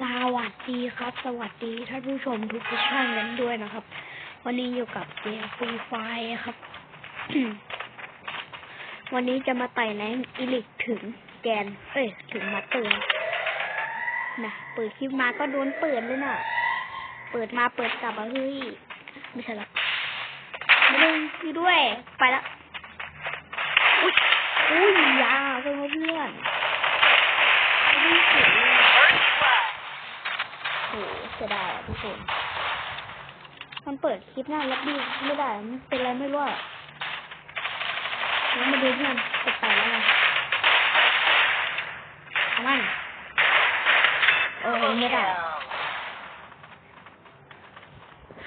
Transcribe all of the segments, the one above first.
สวัสดีครับ สวัสดีท่านผู้ชมทุกท่านกันด้วยนะครับ วันนี้อยู่กับเกมฟรีไฟครับ วันนี้จะมาไต่แรงอิลิกถึงแกน เอ้ย ถึงมาเตือนนะเปิดคลิปมาก็โดนเปิดเลยน่ะ เปิดมาเปิดกลับอะเฮ้ย ไม่ใช่ละไม่ได้อยู่ด้วย ไปละ อุ้ยอุ้ยยาเพื่อนเพื่อนไม่ได้เสีย หเสียดายอะทุกคนมันเปิดคลิปหน้าแล้วดีไม่ได้ มันเป็นอะไรไม่รู้อะแล้วมาดูเพื่อนตกดไปแล้วไงเอามันเออไม่ได้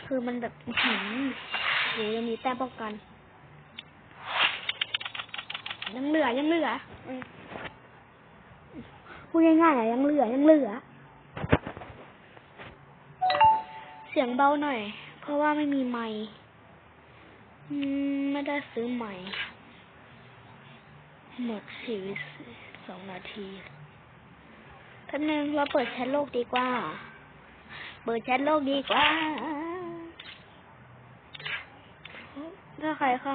คือมันแบบอื้อหืมโหยังมีแต้มป้องกัน ยังเหลือยังเหลือพูดง่ายๆอะยังเหลือยังเหลือ เสียงเบาหน่อย เพราะว่าไม่มีไมค์ไม่ได้ซื้อใหม่ หมดชีวิตสองนาทีแป๊บนึงเราเปิดแชทโลกดีกว่า เปิดแชทโลกดีกว่า ถ้าใครเข้า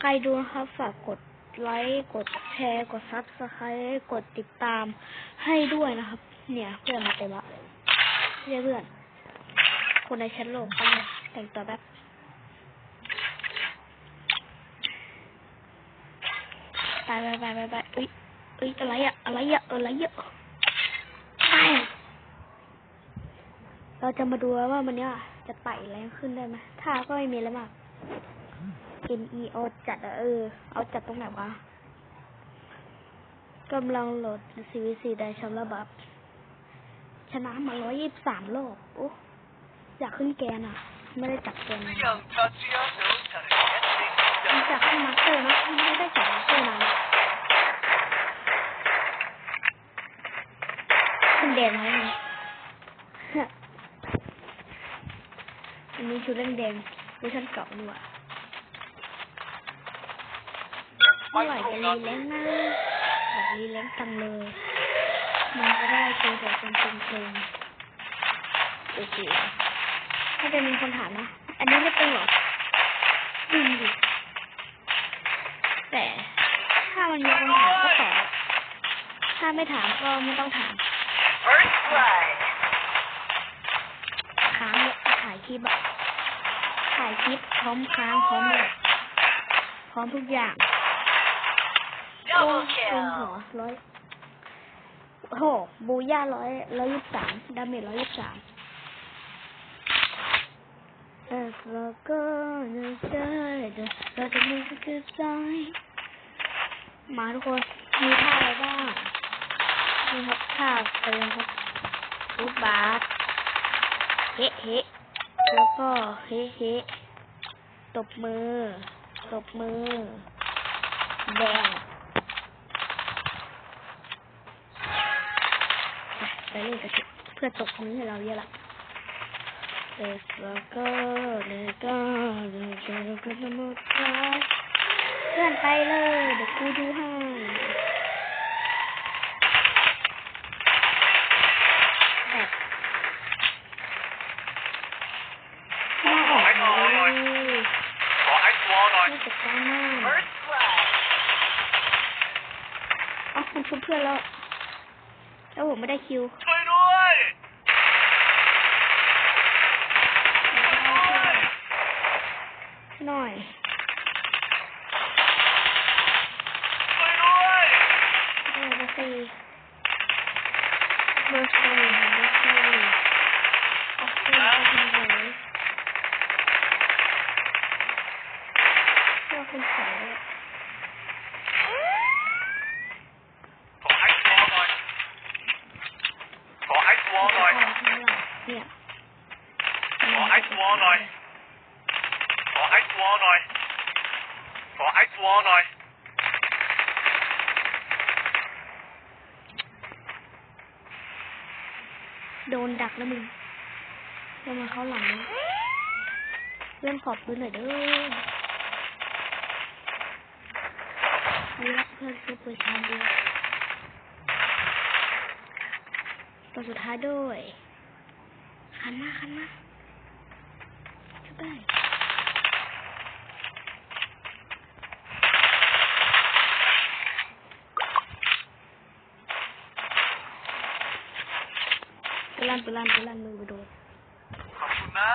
ใครดูนะครับ ฝากกดไลค์กดแชร์กดซับสไครต์กดติดตามให้ด้วยนะครับ เนี่ยเพื่อนมาเต็มละเรียเพื่อน คนในแชทโลกเอาแต่งตัวแบบไปไปไปไปไปอุ้ยอุ้ยอะไรอะอะไรอะอะไรอะไปเราจะมาดูว่ามันเนี้ยจะไต่แรงขึ้นได้ไหมถ้าก็ไม่มีแล้วมาก N E O จัดเออ เอาจัดตรงไหนวะกำลังโหลด CVC ได้ชำระบับ ชนะมาร้อยยี่สิบสามโลกโอ้ จะขึ้นแกนอะ ไม่ได้จับแกนมันจะขึ้นมาเตอร์นะไม่ได้จับมาเตอร์นะขึ้นแดงไหมอันนี้ชุดเล่นแดงเวอร์ชันเก่าด้วยไม่ไหวจะรีเล่นนะแบบรีเล่นจังเลย มันจะได้เจอแต่เป็นเพลงโอเค ถ้าจะมีคนถามนะ อันนี้ไม่ตึงหรอตึงดิแต่ถ้ามันมีคนถามก็ตอบถ้าไม่ถามก็ไม่ต้องถาม First blood ค้างเลยถ่ายคลิปอะถ่ายคลิปพร้อมค้างพร้อมเลยพร้อมทุกอย่างโอ้ double โห kill หัวร้อยโอ้โหบูย่าร้อยร้อยยี่สิบสามดาเมจร้อยยี่สิบสาม As we're gonna die เราจะมีสักคือใจมาทุกคน มีท่าอะไรบ้างนี่ครับท่าเติมครับรูปบาสเฮะเฮะแล้วก็เฮะเฮะตบมือ ตบมือ แดงไปเล่นกันเพื่อตกมือให้เราเยอะละ เพื่อนไปเลยเดี๋ยวกูดูให้แบบหน้าออกเลยขอไอ้ตัวหน่อยไม่จัดการมาก First blood เอ๋อมันชุบเพื่อนแล้ว แล้วผมไม่ได้คิวช่วยด้วยช่วยด้วย หน่อยช่วยด้วยเออเบอร์สี่เบอร์สี่เบอร์สี่โอเคคุณเลยเพื่อคุณสายด้วยขอไอ้ตัวหน่อยขอไอ้ตัวหน่อยเนี่ยขอไอ้ตัวหน่อย อไอ้ตัวหน่อย ขอไอ้ตัวหน่อย โดนดักแล้วมึงจะมาเข้าหลังนะเพื่อนขอบปืนหน่อยเด้อมีรักเพื่อนคือปืนชาร์จด้วยตัวสุดท้ายด้วย คันมาคันมาชุบได้ไป ลั่นไปลั่นไปลั่นมือไปโดนขอบคุณนะ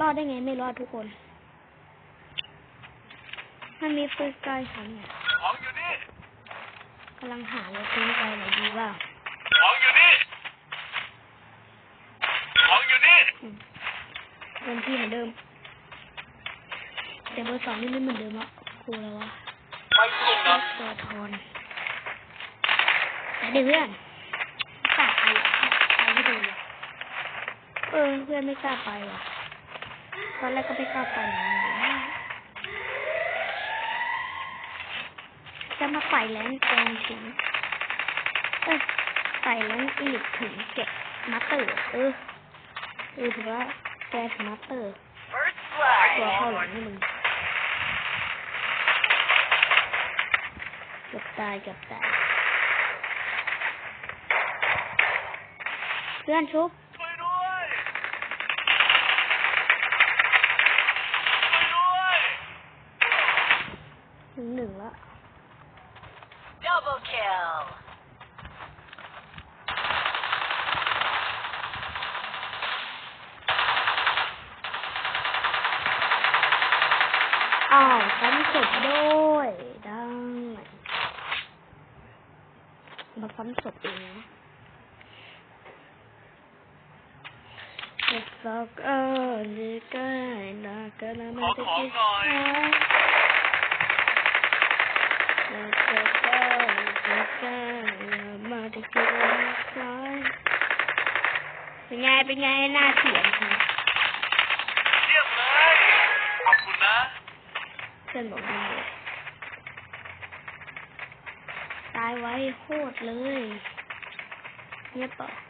รอดได้ไงไม่รอดทุกคน มันมีปืนไกลฉันเนี่ยของอยู่นี่กำลังหาเลยปืนไกลไหนดีบ้างของอยู่นี่ของอยู่นี่อืมเดิมที่เหมือนเดิม แต่เบอร์สองนี่ไม่เหมือนเดิมอะครูแล้ววะไปตรงนั้นตัวทอน ไปดิเพื่อนไม่กล้าไปไปไม่ดูเออเพื่อนไม่กล้าไปว่ะตอนแรกก็ไม่กล้าไปนะจะมาไต่แรงกองถึงเออไต่แรงอีกถึงเก็บมาเตอร์เออเออถือว่าแกถึงมาเตอร์ตัวเข้าหลังให้มึงเกือบตายเกือบตาย ăn súp đứng đừng đó Double kill. Ờ, cắm sụp đôi. Đang. Mà cắm sụp đi nữa. ได้มาซ้ำศพเองนะเด็กสาวก็ดีใกล้นะก็นะขอของหน่อยเด็กสาวก็ดีใกล้นะมาที่เกิดซ้ายเป็นไงเป็นไงหน้าเสียงค่ะเยี่ยมเลยขอบคุณนะเพื่อนบอกดีเลยตายไว้โคตรเลยเงียบต่อเด็กสาวก็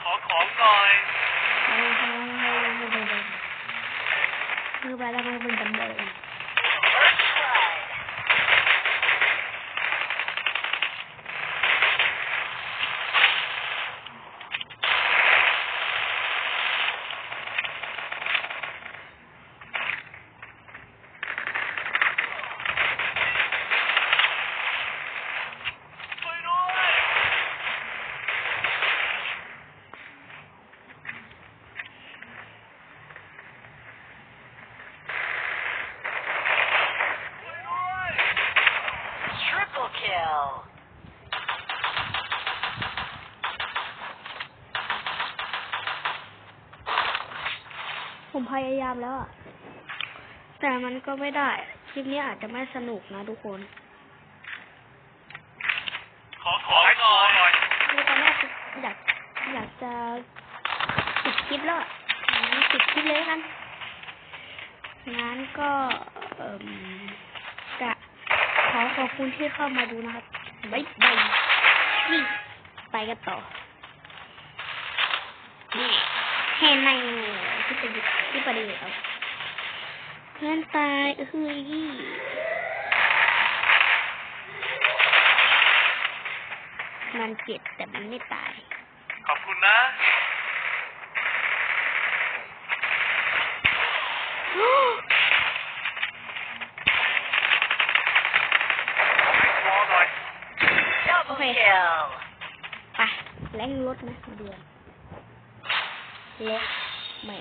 ขอของหน่อยมือไปแล้วมันเป็นดำเนิน First blood. ช่วยด้วย ช่วยด้วย Triple kill. ผม พยายามแล้วอะแต่มันก็ไม่ได้ คลิปนี้อาจจะไม่สนุกนะทุกคนขอของหน่อยคือตอนแรกอยากอยากจะปิดคลิปแล้วอะงั้นปิดคลิปเลยแล้วกันงั้นก็เอ่มจะขอขอบคุณที่เข้ามาดูนะครับบ๊ายบายนี่ไปกันต่อนี่เห็นในที่ประดิษฐ์ ที่ประเดี๋ยวเพื่อนตายเฮ้ยมันเจ็บแต่มันไม่ตาย ขอบคุณนะวอหน่อย Double Okay. kill. ไปแรงรถนะมาดูกันรถแหม่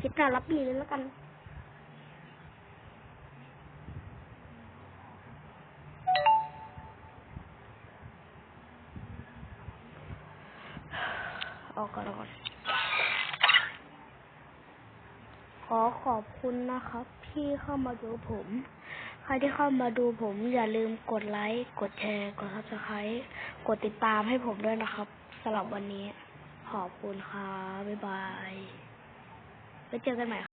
คิดหน้ารับดีเลยแล้วกันออกก่อนออกก่อนขอขอบคุณนะครับ ที่เข้ามาดูผม ใครที่เข้ามาดูผม อย่าลืมกดไลค์ กดแชร์ กด subscribe กดติดตามให้ผมด้วยนะครับสำหรับวันนี้ ขอบคุณครับบ๊ายบาย ไว้เจอกันใหม่